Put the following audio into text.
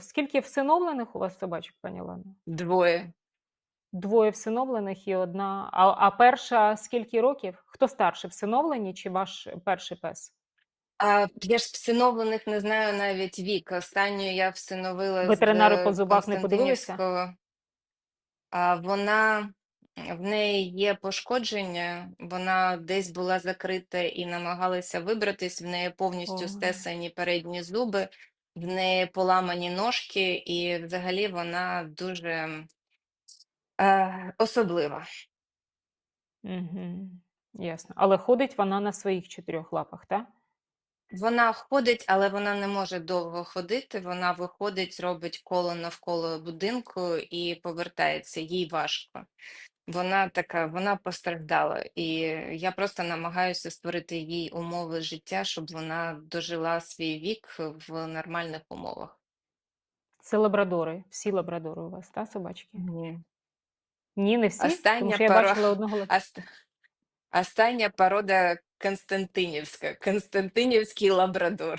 Скільки всиновлених у вас собачок, пані Олено? Двоє. Двоє всиновлених і 1 а а перша скільки років? Хто старший, всиновлені чи ваш перший пес? А, я ж всиновлених не знаю навіть вік. Останню я всиновила з Ветеринари по зубах не подивилися? А, вона в неї є пошкодження, вона десь була закрита і намагалася вибратись, в неї повністю Ой. стесані передні зуби, в неї поламані ножки, і взагалі вона дуже, е, особлива. Мгм. Ясно. Але ходить вона на своїх 4 лапах, та? Вона ходить, але вона не може довго ходити. Вона виходить, робить коло навколо будинку і повертається. Їй важко. Вона така, вона постраждала. І я просто намагаюся створити їй умови життя, щоб вона дожила свій вік в нормальних умовах. Це лабрадори. Всі лабрадори у вас, та, собачки? Ні. Ні, не всі? Тому Остання що я пара бачила одного лаб ост остання порода константинівська, константинівський лабрадор.